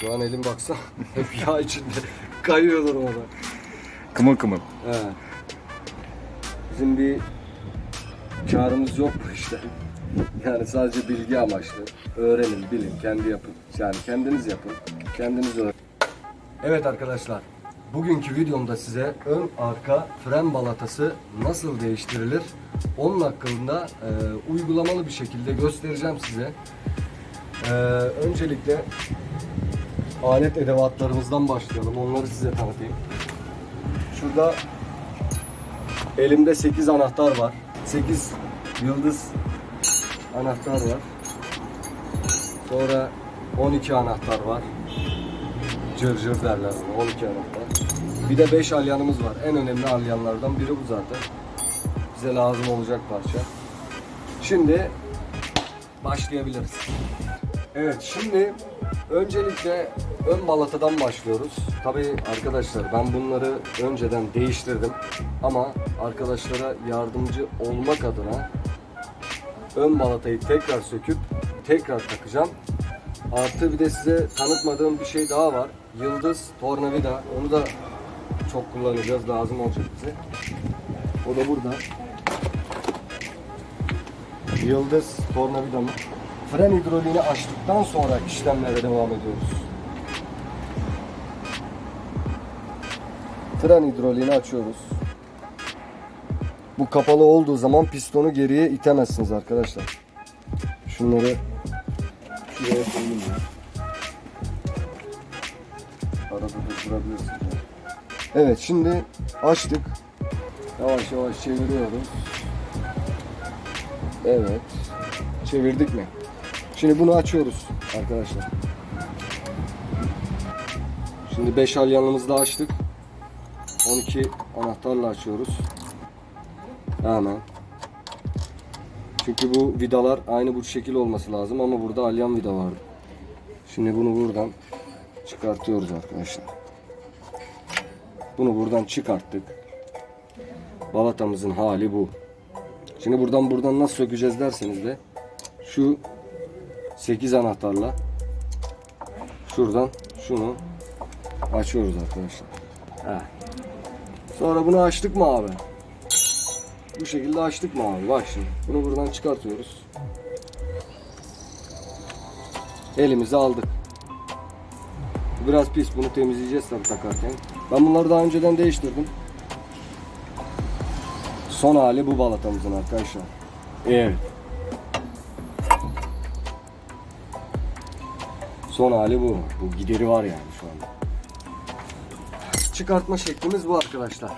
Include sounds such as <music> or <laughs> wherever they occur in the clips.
Şu an elim baksa <laughs> hep yağ içinde kayıyordur orada. Kımıl kımıl. He. Bizim bir karımız yok bu işte. Yani sadece bilgi amaçlı. Öğrenin, bilin, kendi yapın. Yani kendiniz yapın, kendiniz öğrenin. Evet arkadaşlar, bugünkü videomda size ön arka fren balatası nasıl değiştirilir? Onun hakkında e, uygulamalı bir şekilde göstereceğim size. E, öncelikle alet edevatlarımızdan başlayalım. Onları size tanıtayım. Şurada elimde 8 anahtar var. 8 yıldız anahtar var. Sonra 12 anahtar var. Cır cır derler ona 12 anahtar. Bir de 5 alyanımız var. En önemli alyanlardan biri bu zaten. Bize lazım olacak parça. Şimdi başlayabiliriz. Evet şimdi öncelikle ön balatadan başlıyoruz. Tabii arkadaşlar ben bunları önceden değiştirdim ama arkadaşlara yardımcı olmak adına ön balatayı tekrar söküp tekrar takacağım. Artı bir de size tanıtmadığım bir şey daha var. Yıldız tornavida. Onu da çok kullanacağız. Lazım olacak bize. O da burada. Yıldız tornavidamı. Fren hidroliğini açtıktan sonra işlemlere devam ediyoruz. Fren hidroliğini açıyoruz. Bu kapalı olduğu zaman pistonu geriye itemezsiniz arkadaşlar. Şunları şuraya koyayım ya. Arada durdurabilirsiniz. ya. Evet şimdi açtık. Yavaş yavaş çeviriyoruz. Evet. Çevirdik mi? Şimdi bunu açıyoruz arkadaşlar. Şimdi 5 alyanımızı da açtık. 12 anahtarla açıyoruz. Hemen. Çünkü bu vidalar aynı bu şekil olması lazım ama burada alyan vida vardı. Şimdi bunu buradan çıkartıyoruz arkadaşlar. Bunu buradan çıkarttık. Balatamızın hali bu. Şimdi buradan buradan nasıl sökeceğiz derseniz de şu 8 anahtarla şuradan şunu açıyoruz arkadaşlar. Heh. Sonra bunu açtık mı abi? Bu şekilde açtık mı abi? Bak şimdi. Bunu buradan çıkartıyoruz. Elimize aldık. Biraz pis. Bunu temizleyeceğiz tabii takarken. Ben bunları daha önceden değiştirdim. Son hali bu balatamızın arkadaşlar. Evet. Son hali bu. Bu gideri var yani şu anda. Çıkartma şeklimiz bu arkadaşlar.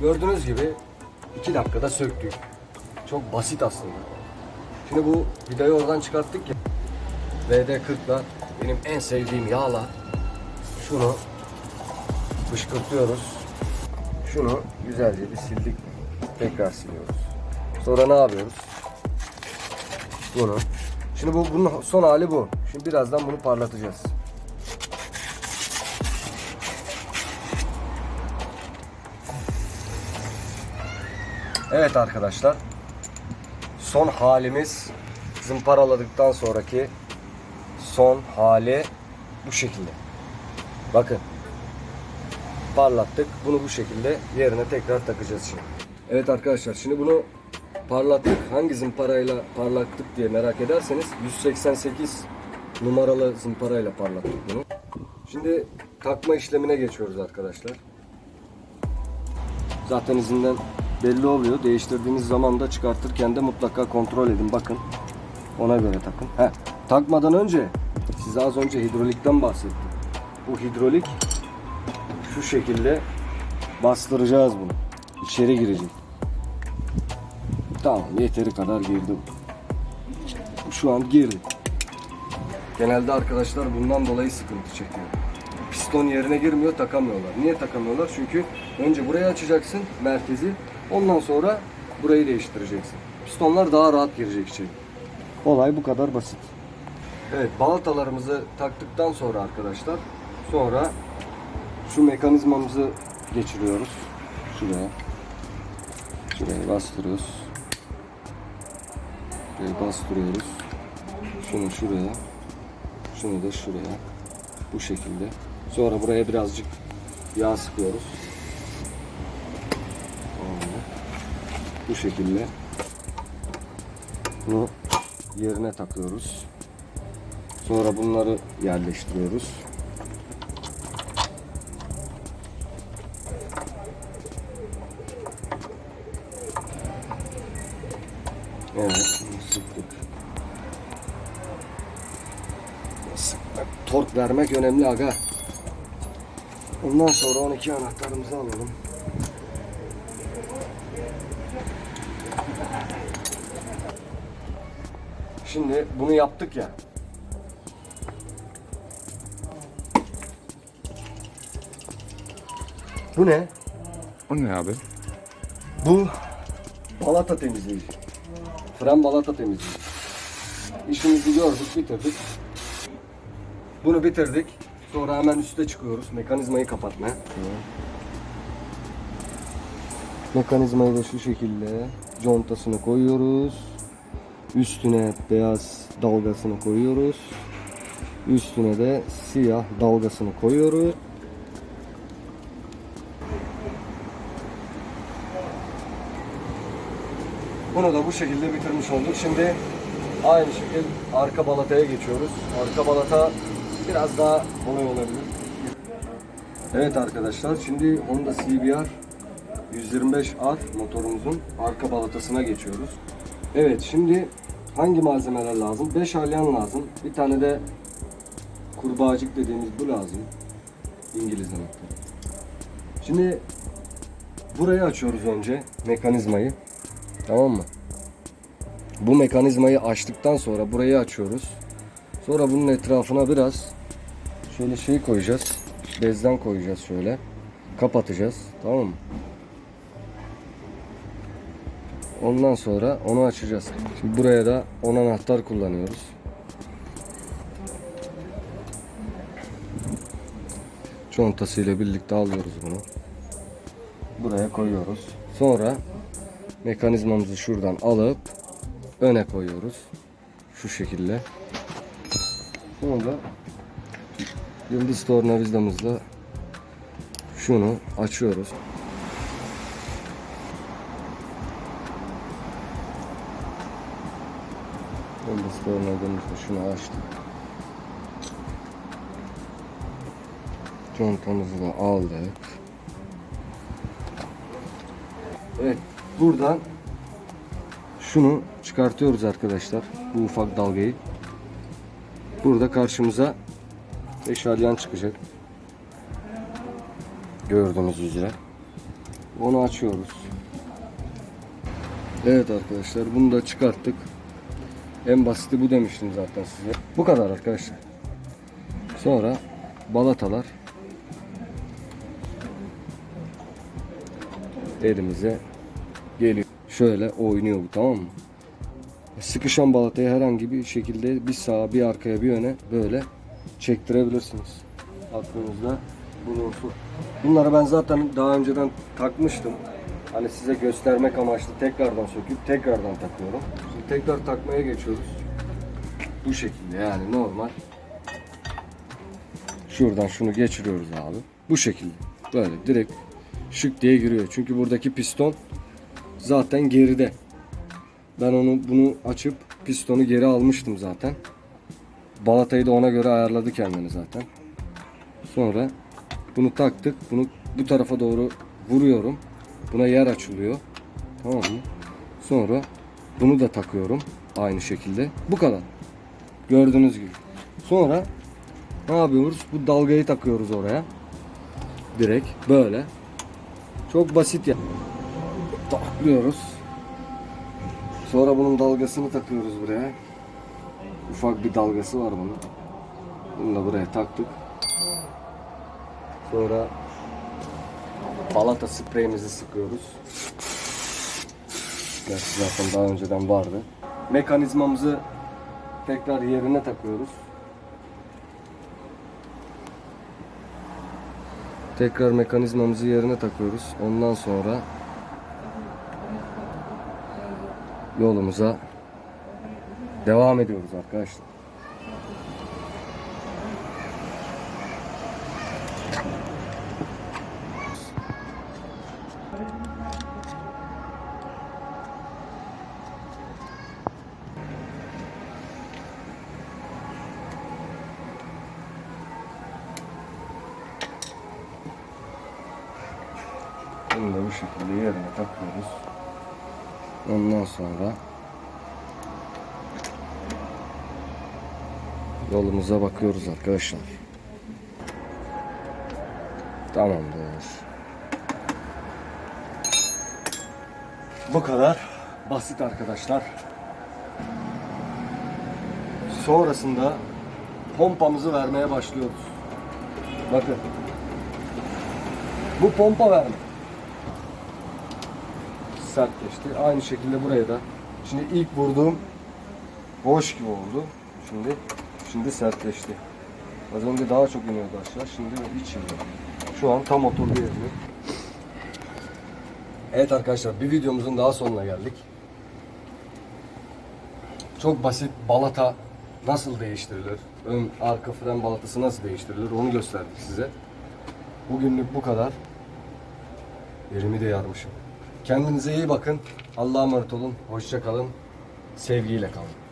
Gördüğünüz gibi 2 dakikada söktük. Çok basit aslında. Şimdi bu vidayı oradan çıkarttık ya. VD40'la benim en sevdiğim yağla şunu fışkırtıyoruz. Şunu güzelce bir sildik. Tekrar siliyoruz. Sonra ne yapıyoruz? Bunu. Şimdi bu bunun son hali bu. Şimdi birazdan bunu parlatacağız. Evet arkadaşlar. Son halimiz zımparaladıktan sonraki son hali bu şekilde. Bakın. Parlattık. Bunu bu şekilde yerine tekrar takacağız şimdi. Evet arkadaşlar şimdi bunu parlattık. Hangi zımparayla parlattık diye merak ederseniz 188 numaralı zımparayla parlattık bunu. Şimdi takma işlemine geçiyoruz arkadaşlar. Zaten izinden belli oluyor. Değiştirdiğiniz zaman da çıkartırken de mutlaka kontrol edin. Bakın. Ona göre takın. Heh, takmadan önce size az önce hidrolikten bahsettim. Bu hidrolik şu şekilde bastıracağız bunu. İçeri girecek. Tamam yeteri kadar girdi. bu. Şu an girdi. Genelde arkadaşlar bundan dolayı sıkıntı çekiyor. Piston yerine girmiyor takamıyorlar. Niye takamıyorlar? Çünkü önce burayı açacaksın merkezi. Ondan sonra burayı değiştireceksin. Pistonlar daha rahat girecek içeri. Olay bu kadar basit. Evet balatalarımızı taktıktan sonra arkadaşlar sonra şu mekanizmamızı geçiriyoruz. Şuraya. Şuraya bastırıyoruz. Şuraya bastırıyoruz. Şunu şuraya. Şunu da şuraya. Bu şekilde. Sonra buraya birazcık yağ sıkıyoruz. Bu şekilde. Bunu yerine takıyoruz. Sonra bunları yerleştiriyoruz. Evet, sıktık. Sıkmak, tork vermek önemli aga. Ondan sonra 12 anahtarımızı alalım. Şimdi bunu yaptık ya. Bu ne? O ne abi? Bu balata temizleyici. Fren balata temizleyici. İşimizi gördük, bitirdik. Bunu bitirdik. Sonra hemen üste çıkıyoruz. Mekanizmayı kapatmaya. Mekanizmayı da şu şekilde contasını koyuyoruz. Üstüne beyaz dalgasını koyuyoruz. Üstüne de siyah dalgasını koyuyoruz. Bunu da bu şekilde bitirmiş olduk. Şimdi aynı şekilde arka balataya geçiyoruz. Arka balata biraz daha kolay olabilir. Evet arkadaşlar şimdi Honda CBR 125R motorumuzun arka balatasına geçiyoruz. Evet şimdi hangi malzemeler lazım? 5 alyan lazım. Bir tane de kurbağacık dediğimiz bu lazım. İngiliz anahtarı. Şimdi burayı açıyoruz önce mekanizmayı. Tamam mı? Bu mekanizmayı açtıktan sonra burayı açıyoruz. Sonra bunun etrafına biraz şöyle şey koyacağız. Bezden koyacağız şöyle. Kapatacağız. Tamam mı? Ondan sonra onu açacağız. Şimdi buraya da 10 anahtar kullanıyoruz. Contasıyla birlikte alıyoruz bunu. Buraya koyuyoruz. Sonra mekanizmamızı şuradan alıp öne koyuyoruz. Şu şekilde. Sonra yıldız tornavidamızla şunu açıyoruz. Yıldız tornavidamızla şunu açtık. Contamızı da aldık. Evet buradan şunu çıkartıyoruz arkadaşlar. Bu ufak dalgayı. Burada karşımıza eşalyan çıkacak. Gördüğünüz üzere. Onu açıyoruz. Evet arkadaşlar bunu da çıkarttık. En basiti bu demiştim zaten size. Bu kadar arkadaşlar. Sonra balatalar elimize geliyor. Şöyle oynuyor bu tamam mı? Sıkışan balatayı herhangi bir şekilde bir sağa bir arkaya bir yöne böyle çektirebilirsiniz. Aklınızda bulunsun. Bunları ben zaten daha önceden takmıştım. Hani size göstermek amaçlı tekrardan söküp tekrardan takıyorum. Şimdi tekrar takmaya geçiyoruz. Bu şekilde yani normal. Şuradan şunu geçiriyoruz abi. Bu şekilde. Böyle direkt şık diye giriyor. Çünkü buradaki piston zaten geride. Ben onu bunu açıp pistonu geri almıştım zaten. Balatayı da ona göre ayarladı kendini zaten. Sonra bunu taktık. Bunu bu tarafa doğru vuruyorum. Buna yer açılıyor. Tamam mı? Sonra bunu da takıyorum. Aynı şekilde. Bu kadar. Gördüğünüz gibi. Sonra ne yapıyoruz? Bu dalgayı takıyoruz oraya. Direkt böyle. Çok basit ya. Taklıyoruz. Sonra bunun dalgasını takıyoruz buraya. Ufak bir dalgası var bunun. Bunu da buraya taktık. Sonra balata spreyimizi sıkıyoruz. Gerçi zaten daha önceden vardı. Mekanizmamızı tekrar yerine takıyoruz. Tekrar mekanizmamızı yerine takıyoruz. Ondan sonra yolumuza devam ediyoruz arkadaşlar. Bunu da bu şekilde yerine takıyoruz. Ondan sonra yolumuza bakıyoruz arkadaşlar. Tamamdır. Bu kadar basit arkadaşlar. Sonrasında pompamızı vermeye başlıyoruz. Bakın. Bu pompa verme. Sertleşti. Aynı şekilde buraya da. Şimdi ilk vurduğum boş gibi oldu. Şimdi şimdi sertleşti. Az önce daha çok iniyordu aşağı. Şimdi hiç inmiyor. Şu an tam oturdu yerine. Evet arkadaşlar bir videomuzun daha sonuna geldik. Çok basit balata nasıl değiştirilir? Ön arka fren balatası nasıl değiştirilir? Onu gösterdik size. Bugünlük bu kadar. Elimi de yarmışım. Kendinize iyi bakın. Allah'a emanet olun. Hoşça kalın. Sevgiyle kalın.